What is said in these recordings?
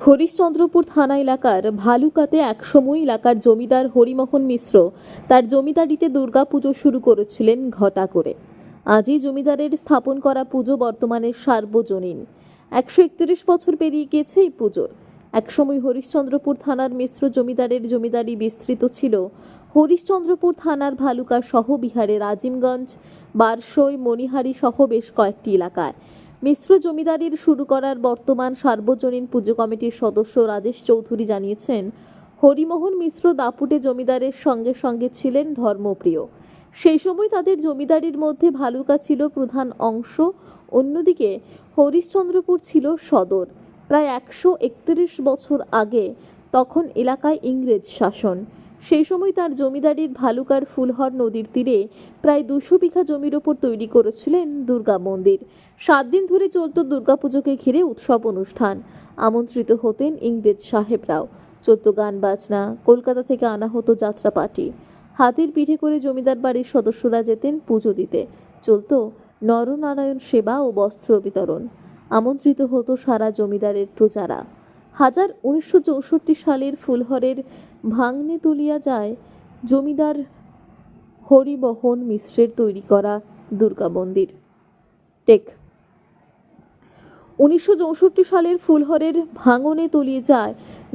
হরিশ্চন্দ্রপুর থানা এলাকার ভালুকাতে একসময় এলাকার জমিদার হরিমোহন মিশ্র তার জমিদারিতে দুর্গাপুজো শুরু করেছিলেন ঘটা করে। আজই জমিদারের স্থাপন করা পুজো বর্তমানে সার্বজনীন। একশো একত্রিশ বছর পেরিয়ে গিয়েছে এই পুজোর একসময় হরিশ্চন্দ্রপুর থানার মিশ্র জমিদারের জমিদারি বিস্তৃত ছিল। হরিশ্চন্দ্রপুর থানার ভালুকা সহ বিহারের আজিমগঞ্জ বারসই মণিহারি সহ বেশ কয়েকটি এলাকায় মিশ্র জমিদারির শুরু করার বর্তমান সার্বজনীন পুজো কমিটির সদস্য রাজেশ চৌধুরী জানিয়েছেন, হরিমোহন মিশ্র দাপুটে জমিদারের সঙ্গে সঙ্গে ছিলেন ধর্মপ্রিয়। সেই সময় তাদের জমিদারির মধ্যে ভালুকা ছিল প্রধান অংশ, অন্যদিকে হরিশ্চন্দ্রপুর ছিল সদর। প্রায় একশো একত্রিশ বছর আগে তখন এলাকায় ইংরেজ শাসন। সেই সময় তার জমিদারির ভালুকার ফুলহর নদীর তীরে প্রায় দুশো বিঘা জমির ওপর তৈরি করেছিলেন দুর্গা মন্দির। সাত দিন ধরে চলত দুর্গাপুজোকে ঘিরে উৎসব অনুষ্ঠান। আমন্ত্রিত হতেন ইংরেজ সাহেবরাও। চলত গান বাজনা, কলকাতা থেকে আনা হতো যাত্রা পার্টি হাতির পিঠে করে জমিদার বাড়ির সদস্যরা যেতেন পুজো দিতে। চলত নরনারায়ণ সেবা ও বস্ত্র বিতরণ। আমন্ত্রিত হতো সারা জমিদারের প্রজারা। হাজার উনিশশো চৌষট্টি সালের ফুলহরের ভাঙনে তুলিয়া যায় জমিদার হরিবহন মিশ্রের তৈরি করা দুর্গা মন্দির। টেক। উনিশশো চৌষট্টি সালের ফুলহরের ভাঙনে তলিয়ে যায়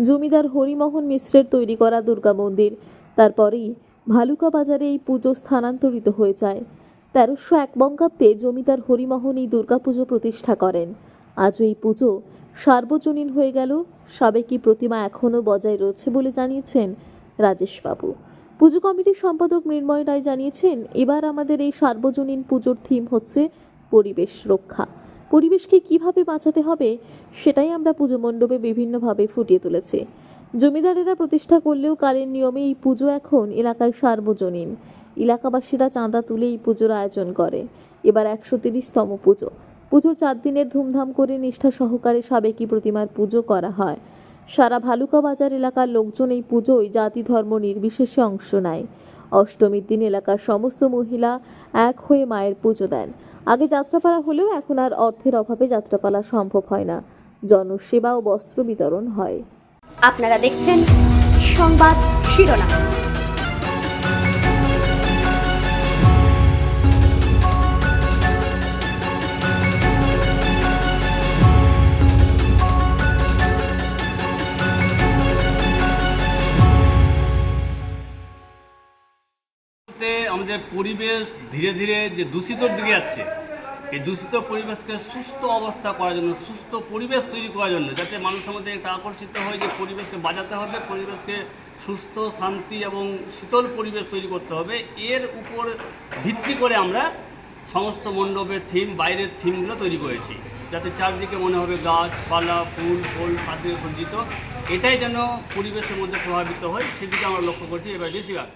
জমিদার হরিমোহন মিশ্রের তৈরি করা দুর্গা মন্দির। তারপরেই ভালুকা বাজারে এই পুজো স্থানান্তরিত হয়ে যায়। তেরোশো এক বঙ্গাব্দে জমিদার হরিমোহন এই দুর্গাপুজো প্রতিষ্ঠা করেন। আজও এই পুজো সার্বজনীন হয়ে গেল সাবেকি প্রতিমা এখনও বজায় রয়েছে বলে জানিয়েছেন রাজেশবাবু। পুজো কমিটির সম্পাদক মৃন্ময় রায় জানিয়েছেন, এবার আমাদের এই সার্বজনীন পুজোর থিম হচ্ছে পরিবেশ রক্ষা। পরিবেশকে কীভাবে বাঁচাতে হবে সেটাই আমরা পুজো মণ্ডপে বিভিন্নভাবে ফুটিয়ে তুলেছি। জমিদারেরা প্রতিষ্ঠা করলেও কালের নিয়মে এই পুজো এখন এলাকায় সার্বজনীন। এলাকাবাসীরা চাঁদা তুলে এই পুজোর আয়োজন করে। এবার একশো তিরিশতম পুজো। পুজোর চার দিনের ধুমধাম করে নিষ্ঠা সহকারে সাবেকি প্রতিমার পুজো করা হয়। সারা ভালুকা বাজার এলাকার লোকজন এই পুজোয় জাতি ধর্ম নির্বিশেষে অংশ নেয়। অষ্টমীর দিন এলাকার সমস্ত মহিলা এক হয়ে মায়ের পুজো দেন। আগে যাত্রাপালা হলেও এখন আর অর্থের অভাবে যাত্রাপালা সম্ভব হয় না। জনসেবা ও বস্ত্র বিতরণ হয়। আপনারা দেখছেন সংবাদ শিরোনাম। তে আমাদের পরিবেশ ধীরে ধীরে যে দূষিতর দিকে যাচ্ছে, এই দূষিত পরিবেশকে সুস্থ অবস্থা করার জন্য, সুস্থ পরিবেশ তৈরি করার জন্য, যাতে মানুষের মধ্যে একটা আকর্ষিত হয় যে পরিবেশকে বাজাতে হবে, পরিবেশকে সুস্থ, শান্তি এবং শীতল পরিবেশ তৈরি করতে হবে, এর উপর ভিত্তি করে আমরা সমস্ত মণ্ডপের থিম বাইরের থিমগুলো তৈরি করেছি, যাতে চারদিকে মনে হবে গাছপালা, ফুল, ফল পাত্রে সজ্জিত, এটাই যেন পরিবেশের মধ্যে প্রভাবিত হয়, সেদিকে আমরা লক্ষ্য করছি এবার বেশিরভাগ।